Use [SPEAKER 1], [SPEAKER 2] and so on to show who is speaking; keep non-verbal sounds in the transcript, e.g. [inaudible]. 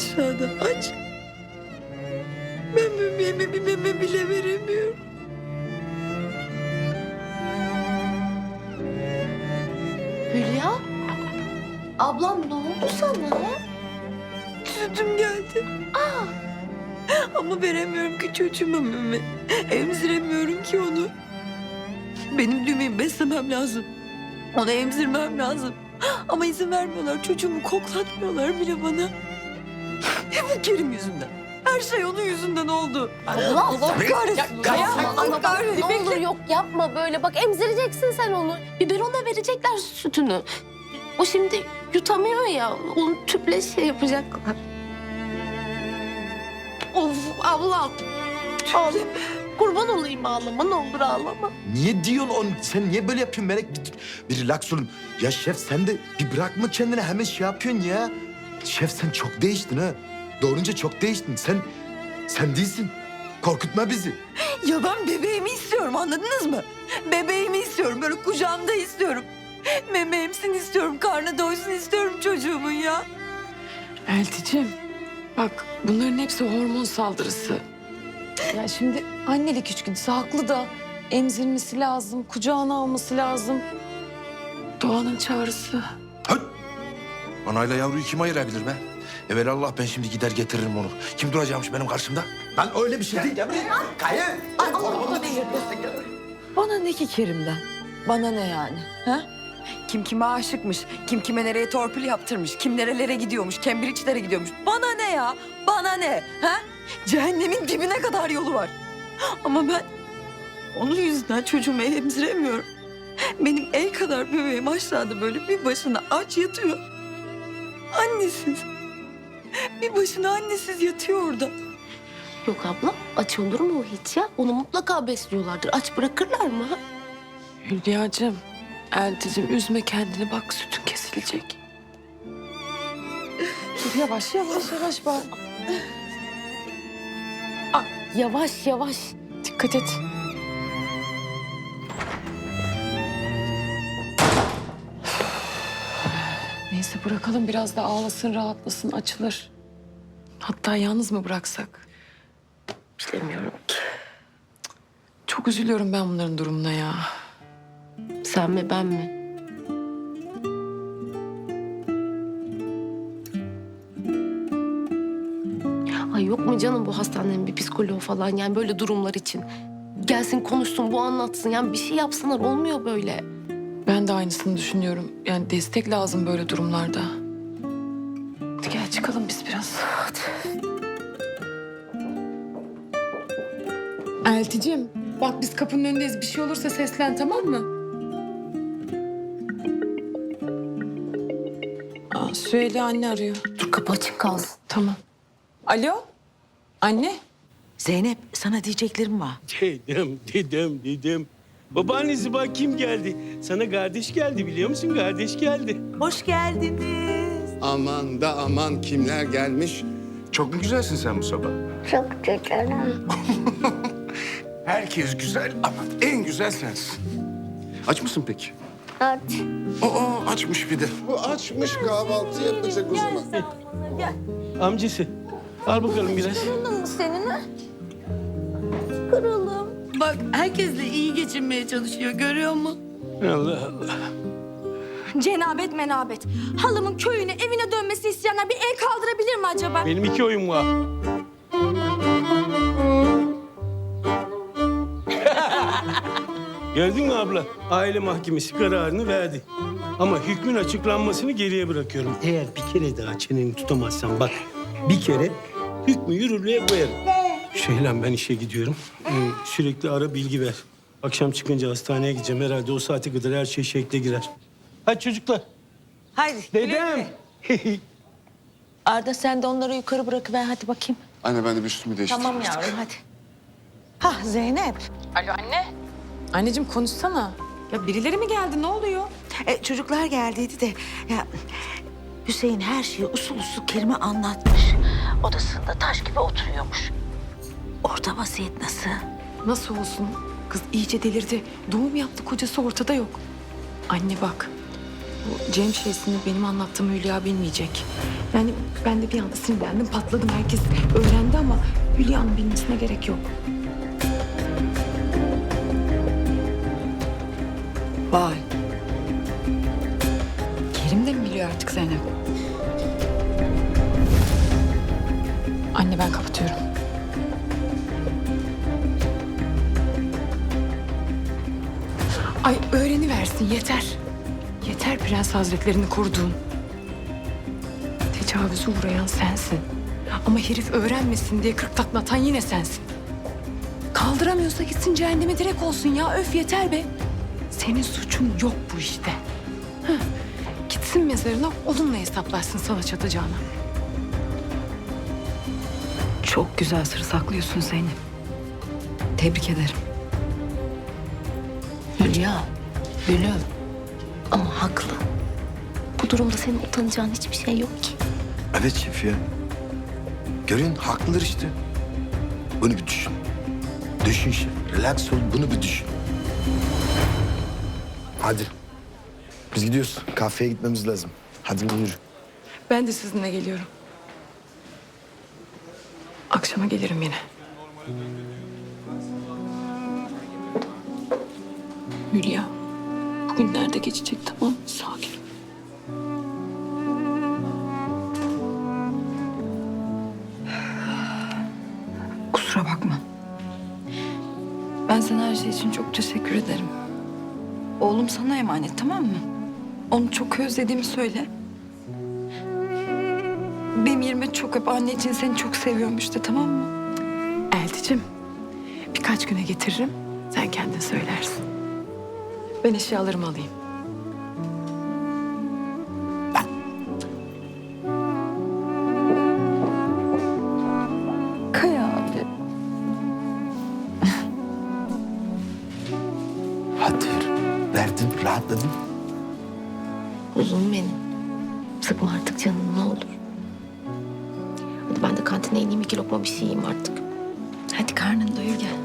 [SPEAKER 1] aşağıda aç. Ben bebeğime bir meme bile veremiyorum.
[SPEAKER 2] Hülya? Ablam ne oldu sana?
[SPEAKER 1] Sütüm geldi. Ama veremiyorum ki çocuğuma meme. Emziremiyorum ki onu. Benim düğmeyi beslemem lazım. Onu emzirmem lazım. Ama izin vermiyorlar. Çocuğumu koklatmıyorlar bile bana. Kerim yüzünden. Her şey onun yüzünden oldu.
[SPEAKER 2] Allah
[SPEAKER 1] Allah kahretsin.
[SPEAKER 2] Kaya,
[SPEAKER 1] Allah
[SPEAKER 2] ama bak
[SPEAKER 1] kahretsin.
[SPEAKER 2] ne olur yok yapma böyle. Bak emzireceksin sen onu. Biberona verecekler sütünü. O şimdi yutamıyor ya. Onu tüple şey yapacaklar. Of ablam. Ağlama. Kurban olayım ağlama ne olur ağlama.
[SPEAKER 3] Niye diyorsun onu? Sen niye böyle yapıyorsun Melek? Bir, bir relax olun. Ya şef sen de bir bırakma kendine hemen şey yapıyorsun ya. Şef sen çok değiştin ha. Doğrunca çok değiştin. Sen sen değilsin. Korkutma bizi.
[SPEAKER 1] Ya ben bebeğimi istiyorum anladınız mı? Bebeğimi istiyorum böyle kucağımda istiyorum. Meme emsin istiyorum, karnı doysun istiyorum çocuğumun ya.
[SPEAKER 4] Elticim bak bunların hepsi hormon saldırısı. Ya şimdi annelik içgüdüsü haklı da emzirmesi lazım, kucağına alması lazım. Doğanın çağrısı.
[SPEAKER 3] Anayla yavruyu kim ayırabilir be? Evelallah ben şimdi gider getiririm onu. Kim duracakmış benim karşımda? Ben öyle bir şey değil. Gel buraya. Kayı.
[SPEAKER 1] Bana ne ki Kerim'den? Bana ne yani? Ha? Kim kime aşıkmış, kim kime nereye torpil yaptırmış, kim nerelere gidiyormuş, Cambridge'lere gidiyormuş. Bana ne ya? Bana ne? Ha? Cehennemin dibine kadar yolu var. Ama ben onun yüzünden çocuğumu emziremiyorum. Benim el kadar bebeğim aşağıda böyle bir başına aç yatıyor. Annesiz. Bir başına annesiz yatıyor orada.
[SPEAKER 2] Yok abla aç olur mu o hiç ya? Onu mutlaka besliyorlardır. Aç bırakırlar mı? ha?
[SPEAKER 4] Hülya'cığım, Elticim üzme kendini bak sütün kesilecek. Dur yavaş yavaş yavaş bak.
[SPEAKER 2] Yavaş yavaş.
[SPEAKER 4] Dikkat et. Neyse bırakalım biraz da ağlasın, rahatlasın, açılır. Hatta yalnız mı bıraksak?
[SPEAKER 2] Bilemiyorum ki.
[SPEAKER 4] Çok üzülüyorum ben bunların durumuna ya.
[SPEAKER 2] Sen mi ben mi? Ay yok mu canım bu hastanenin bir psikoloğu falan yani böyle durumlar için. Gelsin konuşsun bu anlatsın yani bir şey yapsınlar olmuyor böyle.
[SPEAKER 4] Ben de aynısını düşünüyorum. Yani destek lazım böyle durumlarda. Hadi gel çıkalım biz biraz. Hadi. Elticim bak biz kapının önündeyiz. Bir şey olursa seslen tamam mı? Aa, Süheyla anne arıyor.
[SPEAKER 2] Dur kapı açık kalsın.
[SPEAKER 4] Tamam. Alo? Anne?
[SPEAKER 5] Zeynep sana diyeceklerim var.
[SPEAKER 6] Dedim, dedim, dedim. Babaannesi bak kim geldi? Sana kardeş geldi biliyor musun? Kardeş geldi.
[SPEAKER 5] Hoş geldiniz.
[SPEAKER 7] Aman da aman kimler gelmiş. Çok mu güzelsin sen bu sabah?
[SPEAKER 2] Çok güzelim. [laughs]
[SPEAKER 7] Herkes güzel ama en güzel sensin. Aç mısın peki?
[SPEAKER 2] Aç.
[SPEAKER 7] Oo açmış bir de. Bu açmış kahvaltı yapacak o zaman.
[SPEAKER 6] Amcası. Al bakalım biraz.
[SPEAKER 1] Bak herkesle iyi geçinmeye çalışıyor görüyor musun?
[SPEAKER 6] Allah Allah.
[SPEAKER 8] Cenabet menabet. Halamın köyüne, evine dönmesi isteyenler bir el kaldırabilir mi acaba?
[SPEAKER 6] Benim iki oyun var. [laughs] Gördün mü abla? Aile mahkemesi kararını verdi. Ama hükmün açıklanmasını geriye bırakıyorum. Eğer bir kere daha çeneni tutamazsan bak bir kere hükmü yürürlüğe koyarım. Şeylan ben işe gidiyorum. Ee, sürekli ara bilgi ver. Akşam çıkınca hastaneye gideceğim. Herhalde o saate kadar her şey şekle girer. Hadi çocuklar.
[SPEAKER 5] Haydi.
[SPEAKER 6] Dedem. [laughs]
[SPEAKER 5] Arda sen de onları yukarı bırakıver hadi bakayım.
[SPEAKER 7] Anne ben de bir üstümü değiştireyim.
[SPEAKER 5] Tamam yavrum hadi. Hah Zeynep.
[SPEAKER 4] Anneciğim konuşsana.
[SPEAKER 5] Ya birileri mi geldi ne oluyor? E, çocuklar geldiydi de ya Hüseyin her şeyi usul usul Kerim'e anlatmış. Odasında taş gibi oturuyormuş. Orada vaziyet nasıl?
[SPEAKER 4] Nasıl olsun? Kız iyice delirdi. Doğum yaptı kocası ortada yok. Anne bak. bu Cem şeysini benim anlattığımı Hülya bilmeyecek. Yani ben de bir anda sinirlendim patladım herkes öğrendi ama Hülya'nın bilmesine gerek yok.
[SPEAKER 1] Vay. Kerim de mi biliyor artık Zeynep?
[SPEAKER 4] Anne ben kapatıyorum. Ay öğreniversin yeter. Yeter Prens Hazretlerini koruduğun. Tecavüze uğrayan sensin. Ama herif öğrenmesin diye kırk takla yine sensin. Kaldıramıyorsa gitsin cehenneme direkt olsun ya. Öf yeter be. Senin suçun yok bu işte. Heh. Gitsin mezarına onunla hesaplaşsın sana çatacağına.
[SPEAKER 1] Çok güzel sır saklıyorsun Zeynep. Tebrik ederim.
[SPEAKER 2] Hülya, gülüm. Ama haklı. Bu durumda senin utanacağın hiçbir şey yok ki.
[SPEAKER 3] Evet şef ya. Görüyorsun haklılar işte. Bunu bir düşün. Düşün şef. Relax ol bunu bir düşün. Hadi. Biz gidiyoruz. Kafeye gitmemiz lazım. Hadi yürü.
[SPEAKER 4] Ben de sizinle geliyorum. Akşama gelirim yine. Hülya, bugün nerede geçecek tamam mı? Sakin. ol.
[SPEAKER 1] Kusura bakma. Ben sana her şey için çok teşekkür ederim. Oğlum sana emanet tamam mı? Onu çok özlediğimi söyle. Benim yerime çok öp. Anne için seni çok seviyormuş de tamam mı?
[SPEAKER 4] Elticim, birkaç güne getiririm. Sen kendin söylersin. Ben eşyalarımı alayım.
[SPEAKER 1] Kaya abi.
[SPEAKER 3] Hadi. Verdim, rahatladım.
[SPEAKER 2] Uzun benim. Sıkma artık canını ne olur. Hadi ben de kantine ineyim iki lokma bir şey yiyeyim artık. Hadi karnını doyur gel.